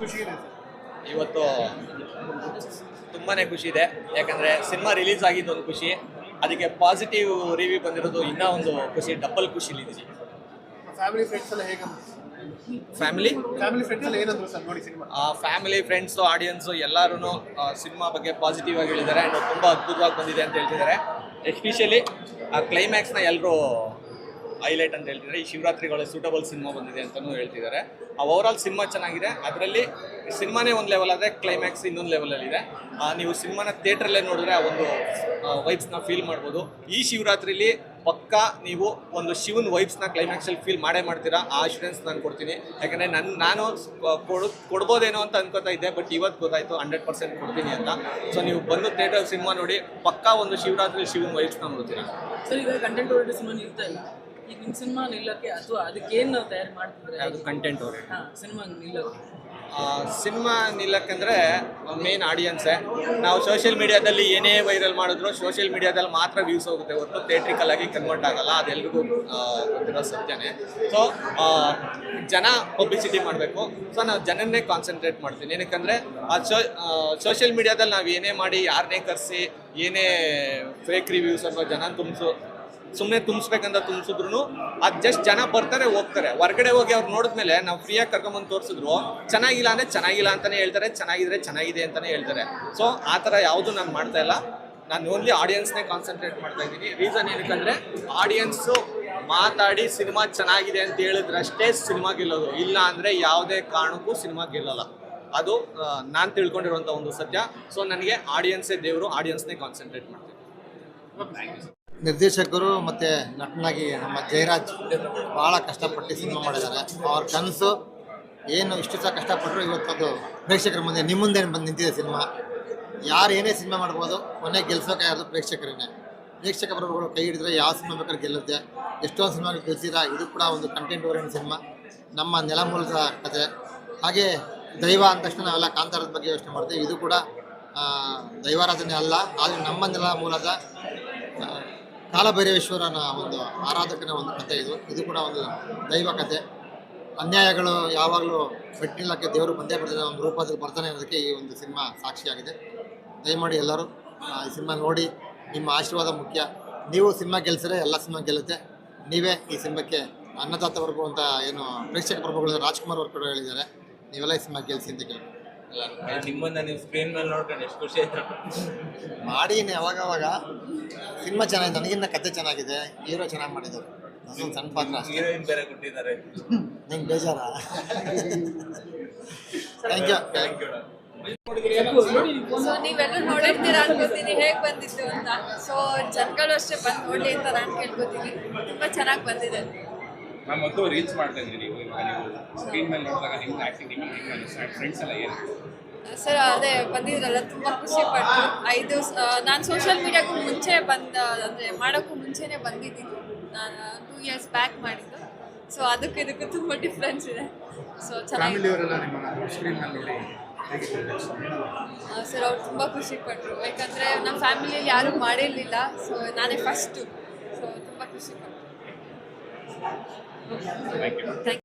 ಖುಷಿ ಇದೆ ಇವತ್ತು ತುಂಬಾ ಖುಷಿ ಇದೆ. ಯಾಕಂದ್ರೆ ಸಿನಿಮಾ ರಿಲೀಸ್ ಆಗಿದ್ದು ಒಂದು ಖುಷಿ. ಅದಕ್ಕೆ ಪಾಸಿಟಿವ್ ರಿವ್ಯೂ ಬಂದಿರೋದು ಇನ್ನೂ ಒಂದು ಖುಷಿ ಡಬಲ್ ಖುಷಿಲಿದ್ದೀವಿ ಫ್ಯಾಮಿಲಿ ಫ್ರೆಂಡ್ಸ್ ಎಲ್ಲ ಹೇಗೆ ಫ್ಯಾಮಿಲಿ ಫ್ಯಾಮಿಲಿ ಫ್ರೆಂಡ್ಸ್ ಎಲ್ಲ ಏನಂದ್ರು ಸರ್ ನೋಡಿ ಸಿನಿಮಾ? ಫ್ಯಾಮಿಲಿ ಫ್ರೆಂಡ್ಸು ಆಡಿಯನ್ಸು ಎಲ್ಲರೂ ಸಿನಿಮಾ ಬಗ್ಗೆ ಪಾಸಿಟಿವ್ ಆಗಿ ಹೇಳಿದ್ದಾರೆ. ಆ್ಯಂಡ್ ತುಂಬ ಅದ್ಭುತವಾಗಿ ಬಂದಿದೆ ಅಂತ ಹೇಳ್ತಿದ್ದಾರೆ. ಎಸ್ಪೆಷಲಿ ಆ ಕ್ಲೈಮ್ಯಾಕ್ಸ್ನ ಎಲ್ಲರೂ ಹೈಲೈಟ್ ಅಂತ ಹೇಳ್ತಿದ್ದಾರೆ. ಈ ಶಿವರಾತ್ರಿಗಳ ಸೂಟಬಲ್ ಸಿನಿಮಾ ಬಂದಿದೆ ಅಂತಲೂ ಹೇಳ್ತಿದ್ದಾರೆ. ಆ ಓವರಾಲ್ ಸಿನಿಮಾ ಚೆನ್ನಾಗಿದೆ. ಅದರಲ್ಲಿ ಸಿನಿಮಾನೇ ಒಂದು ಲೆವೆಲ್ ಆದರೆ ಕ್ಲೈಮ್ಯಾಕ್ಸ್ ಇನ್ನೊಂದು ಲೆವೆಲಲ್ಲಿದೆ ನೀವು ಸಿನಿಮಾನ ಥಿಯೇಟ್ರಲ್ಲೇ ನೋಡಿದ್ರೆ ಆ ಒಂದು ವೈಬ್ಸ್ನ ಫೀಲ್ ಮಾಡ್ಬೋದು. ಈ ಶಿವರಾತ್ರಿಲಿ ಪಕ್ಕಾ ನೀವು ಒಂದು ಶಿವನ್ ವೈಬ್ಸ್ನ ಕ್ಲೈಮ್ಯಾಕ್ಸಲ್ಲಿ ಫೀಲ್ ಮಾಡೇ ಮಾಡ್ತೀರಾ? ಆ ಅಶ್ಯೂರೆನ್ಸ್ ನಾನು ಕೊಡ್ತೀನಿ. ಯಾಕಂದರೆ ನನ್ನ ನಾನು ಕೊಡು, ಕೊಡ್ಬೋದೇನೋ ಅಂತ ಅನ್ಕೋತಾ ಇದ್ದೆ ಬಟ್ ಇವತ್ತು ಗೊತ್ತಾಯಿತು ಹಂಡ್ರೆಡ್ ಪರ್ಸೆಂಟ್ ಕೊಡ್ತೀನಿ ಅಂತ. ಸೊ ನೀವು ಬಂದು ಥಿಯೇಟರ್ ಸಿನಿಮಾ ನೋಡಿ ಪಕ್ಕಾ ಒಂದು ಶಿವರಾತ್ರಿ ಶಿವನ್ ವೈಬ್ಸ್ನ ನೋಡ್ತೀರಾ? ಸರ್ ಈಗ ಕಂಟೆಂಟ್ ಸಿನಿಮಾ ನಿಲ್ತಾ ಇಲ್ಲ. ಈಗ ನಿಮ್ಮ ಸಿನಿಮಾ ನಿಲ್ಲಕ್ಕೆ ಅಥವಾ ಅದಕ್ಕೇನು ತಯಾರು ಮಾಡ್ತಿದ್ರೆ ಅದು ಕಂಟೆಂಟ್ ಅವ್ರೆ. ಹಾ ಸಿನಿಮಾ ನಿಲ್ಲಕ್ಕೆ. ಸಿನಿಮಾ ನಿಲ್ಲಕ್ಕಂದ್ರೆ ಮೇನ್ ಆಡಿಯನ್ಸೇ ನಾವು ಸೋಷಿಯಲ್ ಮೀಡಿಯಾದಲ್ಲಿ ಏನೇ ವೈರಲ್ ಮಾಡಿದ್ರು ಸೋಷಿಯಲ್ ಮೀಡಿಯಾದಲ್ಲಿ ಮಾತ್ರ ವ್ಯೂಸ್ ಹೋಗುತ್ತೆ. ಹೊರತು ಥಿಯೇಟ್ರಿಕಲ್ ಆಗಿ ಕನ್ವರ್ಟ್ ಆಗಲ್ಲ. ಅದೆಲ್ರಿಗೂ ಗೊತ್ತಿರೋ ಸತ್ಯನೇ. ಸೊ ಜನ ಪಬ್ಲಿಸಿಟಿ ಮಾಡಬೇಕು. ಸೊ ನಾವು ಜನನ್ನೇ ಕಾನ್ಸಂಟ್ರೇಟ್ ಮಾಡ್ತೀನಿ ಏನಕ್ಕಂದ್ರೆ ಆ ಸೋಷಿಯಲ್ ಮೀಡಿಯಾದಲ್ಲಿ ನಾವು ಏನೇ ಮಾಡಿ ಯಾರನ್ನೇ ಕರೆಸಿ ಏನೇ ಫೇಕ್ ರಿವ್ಯೂಸ್ ಅಥವಾ ಜನ ತುಂಬಿಸು ಸುಮ್ಮನೆ ತುಂಬಿಸ್ಬೇಕಂತ ತುಂಬಿಸಿದ್ರು ಅದು ಜಸ್ಟ್ ಜನ ಬರ್ತಾರೆ, ಹೋಗ್ತಾರೆ. ಹೊರಗಡೆ ಹೋಗಿ ಅವ್ರು ನೋಡಿದ್ಮೇಲೆ ನಾವು ಫ್ರೀಯಾಗಿ ಕರ್ಕೊಂಬಂದು ತೋರಿಸಿದ್ರು, ಚೆನ್ನಾಗಿಲ್ಲ ಅಂದರೆ ಚೆನ್ನಾಗಿಲ್ಲ ಅಂತಲೇ ಹೇಳ್ತಾರೆ, ಚೆನ್ನಾಗಿದ್ರೆ ಚೆನ್ನಾಗಿದೆ ಅಂತಲೇ ಹೇಳ್ತಾರೆ. ಸೊ ಆ ಥರ ಯಾವುದು ನಾನು ಮಾಡ್ತಾ ಇಲ್ಲ. ನಾನು ಓನ್ಲಿ ಆಡಿಯನ್ಸ್ನೇ ಕಾನ್ಸಂಟ್ರೇಟ್ ಮಾಡ್ತಾ ಇದ್ದೀನಿ. ರೀಸನ್ ಏನಕ್ಕಂದರೆ ಆಡಿಯನ್ಸು ಮಾತಾಡಿ ಸಿನಿಮಾ ಚೆನ್ನಾಗಿದೆ ಅಂತ ಹೇಳಿದ್ರಷ್ಟೇ ಸಿನಿಮಾ ಗೆಲ್ಲೋದು. ಇಲ್ಲ ಅಂದರೆ ಯಾವುದೇ ಕಾರಣಕ್ಕೂ ಸಿನಿಮಾ ಗೆಲ್ಲಲ್ಲ. ಅದು ನಾನು ತಿಳ್ಕೊಂಡಿರುವಂಥ ಒಂದು ಸತ್ಯ. ಸೊ ನನಗೆ ಆಡಿಯನ್ಸೇ ದೇವರು ಆಡಿಯನ್ಸ್ನೇ ಕಾನ್ಸಂಟ್ರೇಟ್ ಮಾಡ್ತೀನಿ. ನಿರ್ದೇಶಕರು ಮತ್ತು ನಟನಾಗಿ ನಮ್ಮ ಜಯರಾಜ್ ಭಾಳ ಕಷ್ಟಪಟ್ಟು ಸಿನಿಮಾ ಮಾಡಿದ್ದಾರೆ. ಅವ್ರ ಕನಸು ಏನು ಇಷ್ಟು ಸಹ ಕಷ್ಟಪಟ್ಟರು ಇವತ್ತದು ಪ್ರೇಕ್ಷಕರ ಮುಂದೆ ನಿಮ್ಮ ಮುಂದೆ ಬಂದು ನಿಂತಿದೆ ಸಿನಿಮಾ? ಯಾರು ಏನೇ ಸಿನಿಮಾ ಮಾಡ್ಬೋದು ಕೊನೆ ಯಾರು ಪ್ರೇಕ್ಷಕರೇ ಪ್ರೇಕ್ಷಕ ಬರೋರು ಕೈ ಹಿಡಿದ್ರೆ ಯಾವ ಸಿನಿಮಾ ಬೇಕಾದ್ರೆ ಗೆಲ್ಲುತ್ತೆ. ಎಷ್ಟೊಂದು ಸಿನಿಮಾ ಗೆಲ್ಸಿರ ಇದು ಕೂಡ ಒಂದು ಕಂಟೆಂಟ್ ಓರಿಯೆಂಟ್ ಸಿನಿಮಾ. ನಮ್ಮ ನೆಲಮೂಲದ ಕತೆ. ಹಾಗೆ ದೈವ ಅಂದ ತಕ್ಷಣ ನಾವೆಲ್ಲ ಕಾಂತಾರದ ಬಗ್ಗೆ ಯೋಚನೆ ಮಾಡ್ತೀವಿ. ಇದು ಕೂಡ ದೈವಾರಾಧನೆ ಅಲ್ಲ, ಆದರೆ ನಮ್ಮ ನೆಲ ಮೂಲದ ಕಾಲಭೈರವೇಶ್ವರನ ಒಂದು ಆರಾಧಕನ ಒಂದು ಕಥೆ ಇದು. ಇದು ಕೂಡ ಒಂದು ದೈವ ಕಥೆ ಅನ್ಯಾಯಗಳು ಯಾವಾಗಲೂ ಬೆಟ್ಟಿಲ್ಲಕ್ಕೆ ದೇವರು ಬಂದೇ ಬರ್ತಾನೆ ಒಂದು ರೂಪದಲ್ಲಿ ಬರ್ತಾನೆ ಅನ್ನೋದಕ್ಕೆ ಈ ಒಂದು ಸಿನಿಮಾ ಸಾಕ್ಷಿಯಾಗಿದೆ. ದಯಮಾಡಿ ಎಲ್ಲರೂ ಈ ಸಿನಿಮಾ ನೋಡಿ, ನಿಮ್ಮ ಆಶೀರ್ವಾದ ಮುಖ್ಯ. ನೀವು ಸಿನಿಮಾ ಗೆಲ್ಸಿದ್ರೆ ಎಲ್ಲ ಸಿನಿಮಾ ಗೆಲ್ಲುತ್ತೆ. ನೀವೇ ಈ ಸಿನಿಮಾಕ್ಕೆ ಅನ್ನದಾತ ವರ್ಗು ಅಂತ ಏನು ಪ್ರೇಕ್ಷಕ ಪ್ರಭುಗಳು ರಾಜ್ಕುಮಾರ್ ಕೂಡ ಹೇಳಿದ್ದಾರೆ. ನೀವೆಲ್ಲ ಈ ಸಿನಿಮಾ ಗೆಲ್ಸಿ ಅಂತ ಕೇಳಿ ನಿಮ್ಮನ್ನ ನೀವು ಸ್ಕ್ರೀನ್ ಮೇಲೆ ನೋಡ್ಕೊಂಡು ಎಷ್ಟು ಖುಷಿ ಆಯ್ತು. ಮಾಡಿ ಅವಾಗ ಅವಾಗ ಸಿನಿಮಾ ಚೆನ್ನಾಗಿದೆ ನನಗಿನ್ನ ಕತೆ ಚೆನ್ನಾಗಿದೆ ಹೀರೋ ಚೆನ್ನಾಗಿ ಮಾಡಿದ್ದಾರೆ. ಅದೊಂದು ಸಣ್ಣ ಪಾತ್ರ ಅಷ್ಟೇ. ಹೀರೋಯಿನ್ ಬೇರೆ ಕೊಟ್ಟಿದ್ದಾರೆ. ನಂಗೆ ಬೇಜಾರ? Thank you thank you so ನೀವೆಲ್ಲರೂ ನೋಡಿರ್ತೀರಾ ಅನ್ಕೋತೀನಿ ಹೇಗೆ ಬಂದಿತ್ತು ಅಂತ? ಸೊ ಜನಗಳು ಅಷ್ಟೇ ಬಂದು ನೋಡಲಿ ಅಂತ ನಾನು ಕೇಳ್ಕೊತೀನಿ. ತುಂಬಾ ಚೆನ್ನಾಗಿ ಬಂದಿದೆ. ಮ್ಯಾಮ್ ಮೊದಲು ರೀಲ್ಸ್ ಮಾಡ್ತಾ ಇದ್ದೀನಿ ನೀವು ಇವಾಗ ನೀವು ಸ್ಕ್ರೀನ್ ಮೇಲೆ ನೋಡಿದಾಗ ನಿಮ್ಮ ಆ್ಯಕ್ಟಿಂಗ್ ನಿಮ್ಮ ಹೆಂಗೆ ಫ್ರೆಂಡ್ಸ್ ಎಲ್ಲ ಏನು? ಸರ್ ಅದೇ ಬಂದಿದ್ರಲ್ಲ ತುಂಬ ಖುಷಿ ಪಟ್ಟು ಐದು ನಾನು ಸೋಷಿಯಲ್ ಮೀಡಿಯಾಗೂ ಮುಂಚೆ ಬಂದ ಅಂದರೆ ಮಾಡೋಕ್ಕೂ ಮುಂಚೆನೇ ಬಂದಿದ್ದೀನಿ. ನಾನು ಟೂ ಇಯರ್ಸ್ ಬ್ಯಾಕ್ ಮಾಡಿದ್ದು. ಸೊ ಅದಕ್ಕೆ ಇದಕ್ಕೂ ತುಂಬ ಡಿಫ್ರೆನ್ಸ್ ಇದೆ. ಸೊ ಚೆನ್ನಾಗಿ ಸರ್ ಅವ್ರು ತುಂಬ ಖುಷಿ ಪಟ್ಟರು ಯಾಕಂದರೆ ನಮ್ಮ ಫ್ಯಾಮಿಲಿಯಲ್ಲಿ ಯಾರೂ ಮಾಡಿರಲಿಲ್ಲ. ಸೊ ನಾನೇ ಫಸ್ಟು ಸೊ ತುಂಬ ಖುಷಿ ಪಟ್ಟರು ಥ್ಯಾಂಕ್ ಯು ಥ್ಯಾಂಕ್